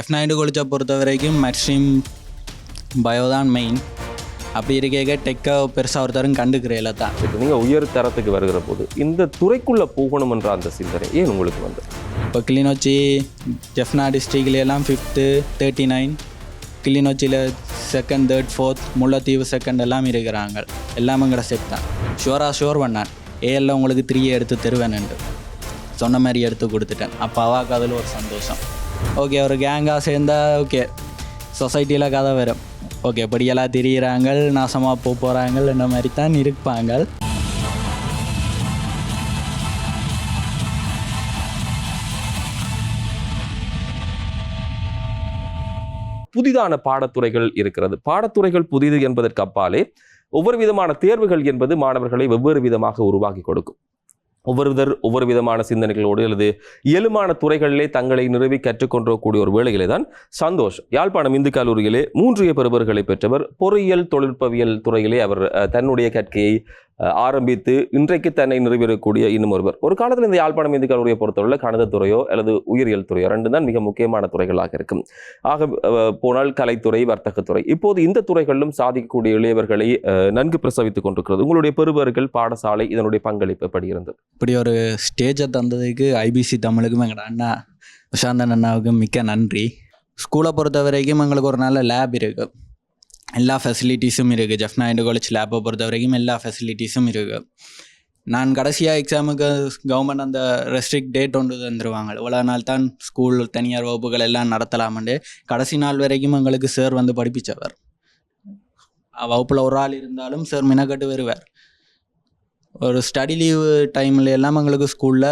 F நைன்டு காலேஜை பொறுத்த வரைக்கும் மேக்ஸிம் பயோ தான் மெயின் அப்படி இருக்க டெக்கை பெருசாக ஒருத்தரும் கண்டுக்கிறேல தான் இப்போ நீங்கள் உயர் தரத்துக்கு வருகிற போது இந்த துறைக்குள்ளே போகணும் என்ற அந்த சிந்தனை ஏன் உங்களுக்கு வந்து இப்போ கிளிநொச்சி ஜெஃப்னா டிஸ்ட்ரிக்ட்ல எல்லாம் ஃபிஃப்த்து தேர்ட்டி நைன் கிளிநொச்சியில் second third fourth Mullaitivu second எல்லாம் இருக்கிறாங்க. எல்லாமே எங்கட செட் தான் ஷுவராக ஷுவர் பண்ணேன். ஏஎல்ல உங்களுக்கு த்ரீ எடுத்து தருவேன்னுட்டு சொன்ன மாதிரி எடுத்து கொடுத்துட்டேன். அப்போ அவாக்கு அதில் ஒரு சந்தோஷம். ஓகே ஒரு கேங்காக சேர்ந்தா ஓகே சொசைட்டியில் கதை வரும். ஓகே படியெல்லாம் திரியிறாங்க நாசமாக போக போகிறாங்க இந்த மாதிரி தான் இருப்பாங்க புதிதான பாடத்துறைகள் இருக்கிறது. பாடத்துறைகள் புதிது என்பதற்கு அப்பாலே ஒவ்வொரு விதமான தேர்வுகள் என்பது மாணவர்களை வெவ்வேறு விதமாக உருவாக்கி கொடுக்கும். ஒவ்வொருவர் ஒவ்வொரு விதமான சிந்தனைகளோடு அல்லது இயலுமான துறைகளிலே தங்களை நிறுவி கற்றுக்கொண்டிருக்கக்கூடிய ஒரு வேளையிலே தான் சந்தோஷ். யாழ்ப்பாணம் இந்து கல்லூரியிலே மூன்றிய பெறுபர்களை பெற்றவர் பொறியியல் தொழில்நுட்பவியல் துறையிலே அவர் தன்னுடைய கற்கையை ஆரம்பித்து இன்றைக்கு தன்னை நிறுவிடக்கூடிய இன்னும் ஒருவர். ஒரு காலத்தில் இந்த யாழ்ப்பாணம் இந்து கல்லூரியை பொறுத்தவரை கணிதத்துறையோ அல்லது உயிரியல் துறையோ ரெண்டு தான் மிக முக்கியமான துறைகளாக இருக்கும். ஆக போனால் கலைத்துறை வர்த்தகத்துறை. இப்போது இந்த துறைகளிலும் சாதிக்கக்கூடிய இளையவர்களை நன்கு பிரசவித்துக் கொண்டிருக்கிறது. உங்களுடைய பெறுபர்கள் பாடசாலை இதனுடைய பங்களிப்பு எப்படி இருந்தது? இப்படி ஒரு ஸ்டேஜை தந்ததுக்கு ஐபிசி தமிழுக்கும் எங்களோட அண்ணா பிரசாந்தன் அண்ணாவுக்கும் மிக்க நன்றி. ஸ்கூலை பொறுத்த வரைக்கும் எங்களுக்கு ஒரு நல்ல லேப் இருக்குது எல்லா ஃபெசிலிட்டிஸும் இருக்குது ஜெஃப்னா இண்டு காலேஜ் லேப்பை பொறுத்த வரைக்கும் எல்லா ஃபெசிலிட்டிஸும் இருக்குது நான் கடைசியாக எக்ஸாமுக்கு கவர்மெண்ட் அந்த ரெஸ்ட்ரிக்ட் டேட் ஒன்று தந்துருவாங்க இவ்வளோ நாள் தான் ஸ்கூல் தனியார் வகுப்புகள் எல்லாம் நடத்தலாமண்டு கடைசி நாள் வரைக்கும் எங்களுக்கு சார் வந்து படிப்பிச்சவர் வகுப்பில் ஒரு ஆள் இருந்தாலும் சார் மினக்கட்டு வருவார் ஒரு ஸ்டடி லீவு டைமில் எல்லாம் எங்களுக்கு ஸ்கூலில்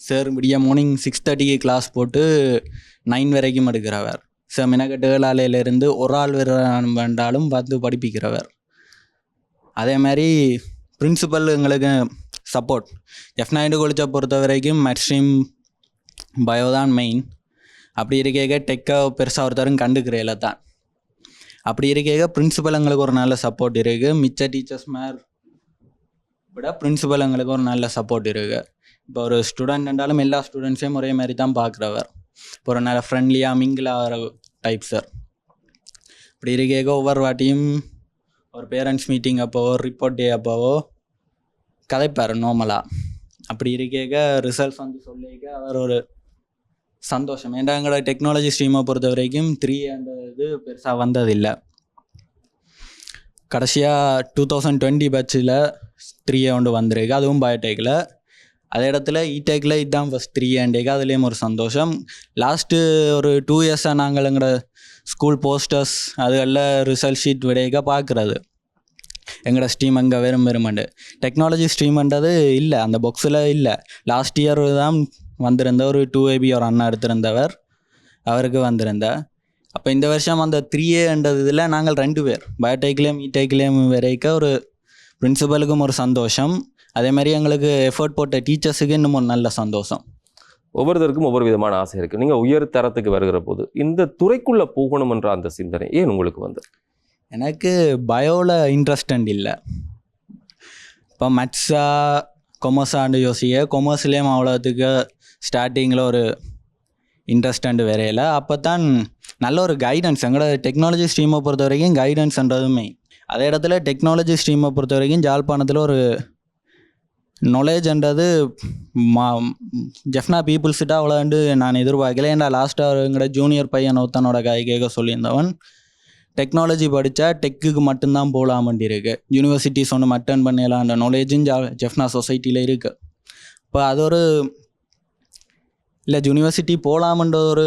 சார் விடிய மார்னிங் சிக்ஸ் தேர்ட்டிக்கு கிளாஸ் போட்டு நைன் வரைக்கும் எடுக்கிறவர் சார் மினக்கட்டு ஒரு ஆள் வர வேண்டாலும் பார்த்து படிப்பிக்கிறவர். அதே மாதிரி பிரின்சிபல் எங்களுக்கு சப்போர்ட் எஃப் நைன்டு காலேஜை பொறுத்த வரைக்கும் மேக்ஸிம் பயோ தான் மெயின் அப்படி இருக்க டெக்கை பெருசாக ஒருத்தரும் கண்டுக்கிறேல தான். அப்படி இருக்க பிரின்சிபல் எங்களுக்கு ஒரு நல்ல சப்போர்ட் இருக்குது மிச்ச டீச்சர்ஸ் மேர் விட பிரின்சிபல் எங்களுக்கு ஒரு நல்ல சப்போர்ட் இருக்குது இப்போ ஒரு ஸ்டூடெண்ட் என்றாலும் எல்லா ஸ்டூடெண்ட்ஸையும் ஒரே மாதிரி தான் பார்க்குறவர். இப்போ ஒரு நல்ல ஃப்ரெண்ட்லியாக மிங்கிள் ஆகிற டைப் சார் இப்படி இருக்க ஒவ்வொரு வாட்டியும் ஒரு பேரண்ட்ஸ் மீட்டிங் அப்போவோ ரிப்போர்ட் டே அப்போவோ கதைப்பார் நார்மலாக அப்படி இருக்க ரிசல்ட்ஸ் வந்து சொல்லிக்க அவர் ஒரு சந்தோஷம். ஏன்டா எங்களோட டெக்னாலஜி ஸ்ட்ரீமை பொறுத்த வரைக்கும் த்ரீ அந்த இது பெருசாக வந்ததில்லை. கடைசியாக டூ தௌசண்ட் டுவெண்ட்டி பேட்சில் த்ரீ ஒன்று வந்திருக்கு. அதுவும் பயோடெக்கில் அதே இடத்துல இடெக்கில் இதுதான் ஃபஸ்ட் த்ரீ அண்டேக்கு அதுலேயும் ஒரு சந்தோஷம். லாஸ்ட்டு ஒரு டூ இயர்ஸாக நாங்கள் எங்களோட ஸ்கூல் போஸ்டர்ஸ் அதுகளில் ரிசல்ட் ஷீட் விடையாக பார்க்குறது எங்களோட ஸ்ட்ரீம் அங்கே வெறும் வெறுமண்டு. டெக்னாலஜி ஸ்ட்ரீம்ன்றது இல்லை அந்த பாக்ஸில் இல்லை. லாஸ்ட் இயர் தான் வந்திருந்த ஒரு டூ ஏபி ஒரு அண்ணா எடுத்திருந்தவர். அவருக்கு வந்திருந்த. அப்போ இந்த வருஷம் அந்த த்ரீ ஏன்றதுல நாங்கள் ரெண்டு பேர். பயோடெக்லேயும் இடெக்லேயும் வரைக்கும் ஒரு பிரின்சிபலுக்கும் ஒரு சந்தோஷம். அதே மாதிரி எங்களுக்கு எஃபர்ட் போட்ட டீச்சர்ஸுக்கு இன்னும் ஒரு நல்ல சந்தோஷம். ஒவ்வொருத்தருக்கும் ஒவ்வொரு விதமான ஆசை இருக்கு. நீங்க உயர் தரத்துக்கு வருகிற போது இந்த துறைக்குள்ள போகணும் என்ற அந்த சிந்தனை ஏன் உங்களுக்கு வந்து எனக்கு பயோவில் இன்ட்ரெஸ்டண்ட் இல்லை. இப்போ மேத்ஸா கொமர்ஸாண்டு யோசிக்க கொமர்ஸ்லேயும் அவ்வளோத்துக்கு ஸ்டார்டிங்கில் ஒரு இன்ட்ரெஸ்டண்ட் வரையில அப்போ தான் நல்ல ஒரு கைடன்ஸ் எங்களோட டெக்னாலஜி ஸ்ட்ரீமை பொறுத்த வரைக்கும் கைடன்ஸ்ன்றதுமே அதே இடத்துல டெக்னாலஜி ஸ்ட்ரீமை பொறுத்த வரைக்கும் ஜாழ்ப்பாணத்தில் ஒரு நொலேஜ்ன்றது மா ஜெஃப்னா பீப்புள்ஸ்கிட்ட அவ்வளோண்டு நான் எதிர்பார்க்கல. ஏன்டா லாஸ்ட்டாக ஜூனியர் பையன் ஒருத்தனோட கை கேட்க சொல்லியிருந்தவன் டெக்னாலஜி படித்தா டெக்குக்கு மட்டும்தான் போகலாமண்டி இருக்கு யூனிவர்சிட்டிஸ் ஒன்று அட்டன் பண்ணிடலாம் அந்த நாலேஜும் ஜா ஜெஃப்னா சொசைட்டியில் இருக்குது இப்போ அது ஒரு இல்லை யூனிவர்சிட்டி போகலாமன்ற ஒரு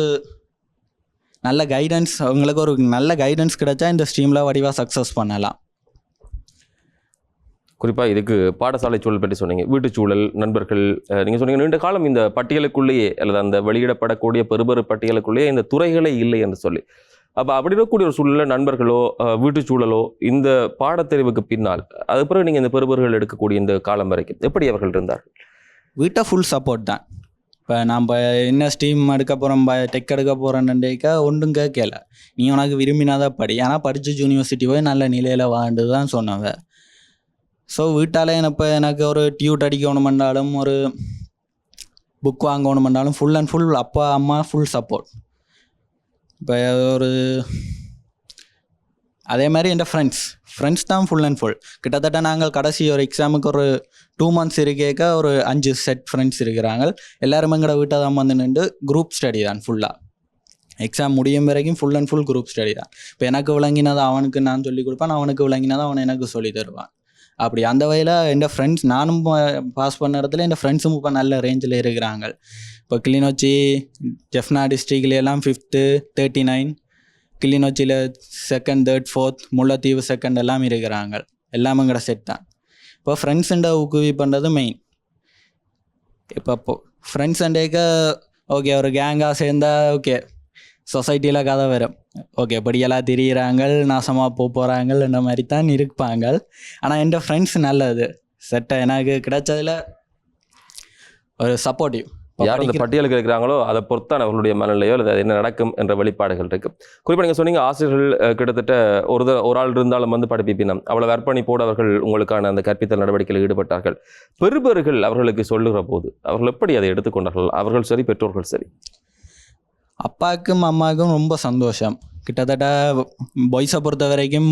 நல்ல கைடன்ஸ் அவங்களுக்கு ஒரு நல்ல கைடன்ஸ் கிடைச்சா இந்த ஸ்ட்ரீமில் வடிவாக சக்ஸஸ் பண்ணலாம். குறிப்பாக இதுக்கு பாடசாலை சூழல் பற்றி சொன்னீங்க. வீட்டுச்சூழல் நண்பர்கள் நீங்கள் சொன்னீங்க நீண்ட காலம் இந்த பட்டியலுக்குள்ளேயே அல்லது அந்த வெளியிடப்படக்கூடிய பெருபெரு பட்டியலுக்குள்ளேயே இந்த துறைகளே இல்லை என்று சொல்லி. அப்போ அப்படி இருக்கக்கூடிய ஒரு சூழலில் நண்பர்களோ வீட்டுச்சூழலோ இந்த பாடத்தெரிவுக்கு பின்னால் அது பிறகு இந்த பெருபர்கள் எடுக்கக்கூடிய இந்த காலம் வரைக்கும் எப்படி அவர்கள் இருந்தார்கள்? வீட்டை ஃபுல் சப்போர்ட் தான். இப்போ நம்ம என்ன ஸ்ட்ரீம் எடுக்க போகிறோம் டெக் எடுக்க போகிறோன்னுக்கா ஒன்றும் கேட்கல. நீ உனக்கு விரும்பினாதான் படி. ஆனால் படித்த யூனிவர்சிட்டி போய் நல்ல நிலையில் வாழ்ந்து தான் சொன்னவன் ஸோ வீட்டால் இப்போ எனக்கு ஒரு டியூட் அடிக்கணுமென்றாலும் ஒரு புக் வாங்கணுமென்றாலும் ஃபுல் அண்ட் ஃபுல் அப்பா அம்மா ஃபுல் சப்போர்ட் இப்போ ஒரு அதே மாதிரி என் ஃப்ரெண்ட்ஸ் ஃப்ரெண்ட்ஸ் தான் ஃபுல் அண்ட் ஃபுல் கிட்டத்தட்ட நாங்கள் கடைசி ஒரு எக்ஸாமுக்கு ஒரு டூ மந்த்ஸ் இருக்கேக்க ஒரு அஞ்சு செட் ஃப்ரெண்ட்ஸ் இருக்கிறாங்க. எல்லாருமே எங்கட வீட்டை தான் வந்து நின்று குரூப் ஸ்டடி தான் ஃபுல்லாக எக்ஸாம் முடியும் வரைக்கும் full and full group study தான். இப்போ எனக்கு விளங்கினதை அவனுக்கு நான் சொல்லி கொடுப்பேன் அவனுக்கு விளங்கினதை அவன் எனக்கு சொல்லி தருவான். அப்படி அந்த வகையில் என் ஃப்ரெண்ட்ஸ் நானும் பாஸ் பண்ண இடத்துல என் ஃப்ரெண்ட்ஸும் இப்போ நல்ல ரேஞ்சில் இருக்கிறாங்க. இப்போ கிளிநொச்சி ஜெஃப்னா டிஸ்ட்ரிக்ட்ல எல்லாம் ஃபிஃப்த்து தேர்ட்டி நைன் கிளிநொச்சியில் second third fourth Mullaitivu second எல்லாம் இருக்கிறாங்க. எல்லாமே கூட செட் தான். இப்போ ஃப்ரெண்ட்ஸுண்ட ஊக்குவி பண்ணுறது மெயின் இப்போ இப்போ ஃப்ரெண்ட்ஸ் அண்டேக்க ஓகே ஒரு கேங்காக சேர்ந்தா ஓகே சொசைட்டியில் கதை வரும். ஓகே படியெல்லாம் திரியிறாங்க நாசமாக போக போகிறாங்கன்ற மாதிரி தான் இருப்பாங்க ஆனால் என் ஃப்ரெண்ட்ஸ் நல்லது. செட்டை எனக்கு கிடைச்சதுல ஒரு சப்போர்ட்டிவ் யார் இந்த பட்டியலுக்கு இருக்கிறாங்களோ அதை பொறுத்தான் அவர்களுடைய மனநிலையோ அல்லது என்ன நடக்கும் என்ற வெளிப்பாடுகள் இருக்கு. குறிப்பாக நீங்கள் சொன்னீங்க ஆசிரியர்கள் கிட்டத்தட்ட ஒரு ஒரு ஆள் இருந்தாலும் வந்து படிப்பிப்பினம். அவ்வளவு அர்ப்பணிப்போடு அவர்கள் உங்களுக்கான அந்த கற்பித்தல் நடவடிக்கையில் ஈடுபட்டார்கள். பெறுபர்கள் அவர்களுக்கு சொல்லுகிற போது அவர்கள் எப்படி அதை எடுத்துக்கொண்டார்கள்? அவர்கள் சரி பெற்றோர்கள் சரி. அப்பாவுக்கும் அம்மாவுக்கும் ரொம்ப சந்தோஷம். கிட்டத்தட்ட பாய்ஸை பொறுத்த வரைக்கும்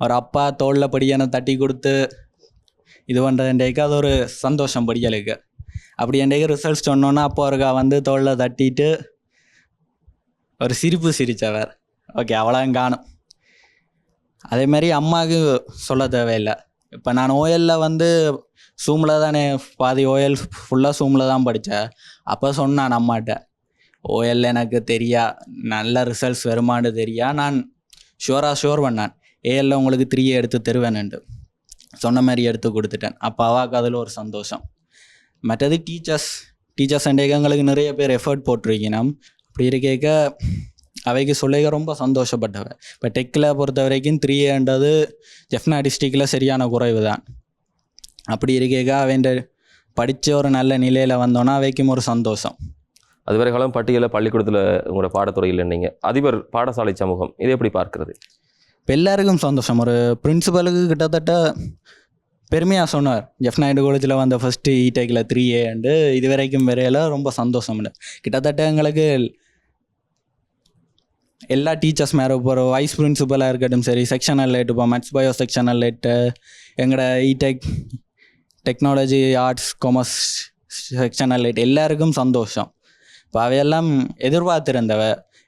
ஒரு அப்பா தோளில் படியான தட்டி கொடுத்து இது பண்ணுறதுக்கு அது ஒரு சந்தோஷம் படிகளுக்கு. அப்படி என்றைக்கு ரிசல்ட்ஸ் சொன்னோன்னா அப்போ ஒருக்கா வந்து தோளில் தட்டிட்டு ஒரு சிரிப்பு சிரித்தவர் ஓகே அவ்வளோ காணும். அதே மாதிரி அம்மாவுக்கு சொல்ல தேவையில்லை. இப்போ நான் ஓஎல்ல வந்து சூமில் தானே பாதி ஓஎல் ஃபுல்லாக சூமில் தான் படித்தேன் அப்போ சொன்னான் அம்மாட்ட ஓஎல் எனக்கு தெரியா நல்ல ரிசல்ட்ஸ் வருமானு தெரியா நான் ஷுவராக ஷுவர் பண்ணேன். ஏஎல்ல உங்களுக்கு த்ரீ எடுத்து தருவேன்னுண்டு சொன்ன மாதிரி எடுத்து கொடுத்துட்டேன். அப்போ அவாக்கு அதில் ஒரு சந்தோஷம். மற்றது டீச்சர்ஸ் டீச்சர்ஸ் அண்டேக்கு எங்களுக்கு நிறைய பேர் எஃபர்ட் போட்டிருக்கணும். அப்படி இருக்கேக்க அவைக்கு சொல்லிக்க ரொம்ப சந்தோஷப்பட்டவை. இப்போ டெக்கில் பொறுத்த வரைக்கும் த்ரீ ஏன்றது ஜெஃப்னா டிஸ்ட்ரிக்டில் சரியான குறைவு தான் அப்படி இருக்கேக்க அவன் படித்த ஒரு நல்ல நிலையில் வந்தோன்னா அவைக்கும் ஒரு சந்தோஷம். அதுவரை காலம் பட்டியலில் பள்ளிக்கூடத்தில் உங்களோட பாடத்துறையில் நீங்கள் அதிபர் பாடசாலை சமூகம் இதை எப்படி பார்க்கிறது? இப்போ எல்லாருக்கும் சந்தோஷம். ஒரு பிரின்சிபலுக்கு கிட்டத்தட்ட பெருமையாக சொன்னார். ஜெஃப் நாயுடு காலேஜில் வந்த ஃபஸ்ட்டு இடெக்கில் த்ரீ ஏ அண்டு இது வரைக்கும் வரையில ரொம்ப சந்தோஷம். கிட்டத்தட்ட எங்களுக்கு எல்லா டீச்சர்ஸ் மேலே போகிற வைஸ் பிரின்சிபலாக இருக்கட்டும் சரி செக்ஷனல் லைட் இப்போ மேத்ஸ் பயோ செக்ஷனல் லைட்டு எங்களோட etech technology arts commerce sectional light எல்லாருக்கும் சந்தோஷம். இப்போ அவையெல்லாம் எதிர்பார்த்திருந்தவ.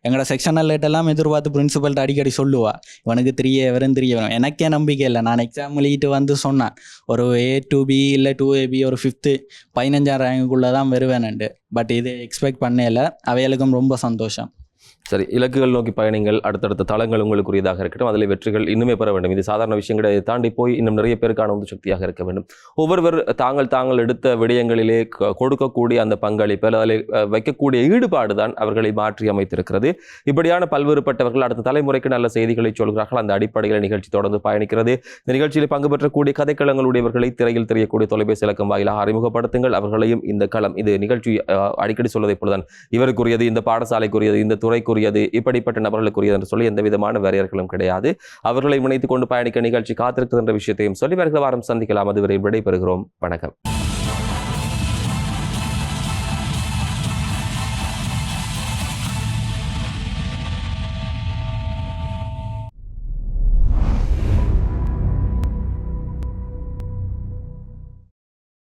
எங்களோட செக்ஷனல் லேட்டெல்லாம் எதிர்பார்த்து பிரின்சிபல்கிட்ட அடிக்கடி சொல்லுவா. இவனுக்கு த்ரீயே வரும் த்ரீ வரும் எனக்கே நம்பிக்கை இல்லை. நான் எக்ஸாம் எழுதிட்டு வந்து சொன்னேன். ஒரு ஏ டூ பி இல்லை டூ ஏபி ஒரு ஃபிஃப்த்து பதினஞ்சாம் ரேங்குக்குள்ளே தான் வருவேனுண்டு பட் இது எக்ஸ்பெக்ட் பண்ணல. அவைகளுக்கும் ரொம்ப சந்தோஷம். சரி இலக்குகள் நோக்கி பயணங்கள் அடுத்தடுத்த தளங்கள் உங்களுக்குரியதாக இருக்கட்டும். அதில் வெற்றிகள் இன்னுமே பெற வேண்டும். இது சாதாரண விஷயங்களை தாண்டி போய் இன்னும் நிறைய பேருக்கான உந்து சக்தியாக இருக்க வேண்டும். ஒவ்வொருவர் தாங்கள் தாங்கள் எடுத்த விடயங்களிலே கொடுக்கக்கூடிய அந்த பங்களிப்பு அதில் வைக்கக்கூடிய ஈடுபாடு தான் அவர்களை மாற்றி அமைத்திருக்கிறது. இப்படியான பல்வேறுபட்டவர்கள் அடுத்த தலைமுறைக்கு நல்ல செய்திகளை சொல்கிறார்கள். அந்த அடிப்படையில் நிகழ்ச்சி தொடர்ந்து பயணிக்கிறது. இந்த நிகழ்ச்சியில் பங்கு பெற்றக்கூடிய கதைக்களங்களுடையவர்களை திரையில் தெரியக்கூடிய தொலைபேசி இலக்கம் வாயிலாக அறிமுகப்படுத்துங்கள். அவர்களையும் இந்த களம் இது நிகழ்ச்சி அடிக்கடி சொல்வதை போலதான். இவருக்குரியது இந்த பாடசாலைக்குரியது இந்த துறைக்குரியது இப்படிப்பட்ட நபர்களுக்குரியது என்று சொல்லி எந்த விதமான வரையர்களும் கிடையாது. அவர்களை இணைத்துக் கொண்டு பயணிக்க நிகழ்ச்சி காத்திருக்கிறது என்ற விஷயத்தையும் சொல்லி வருகிற வாரம் சந்திக்கலாம். அதுவரை விடைபெறுகிறோம். வணக்கம்.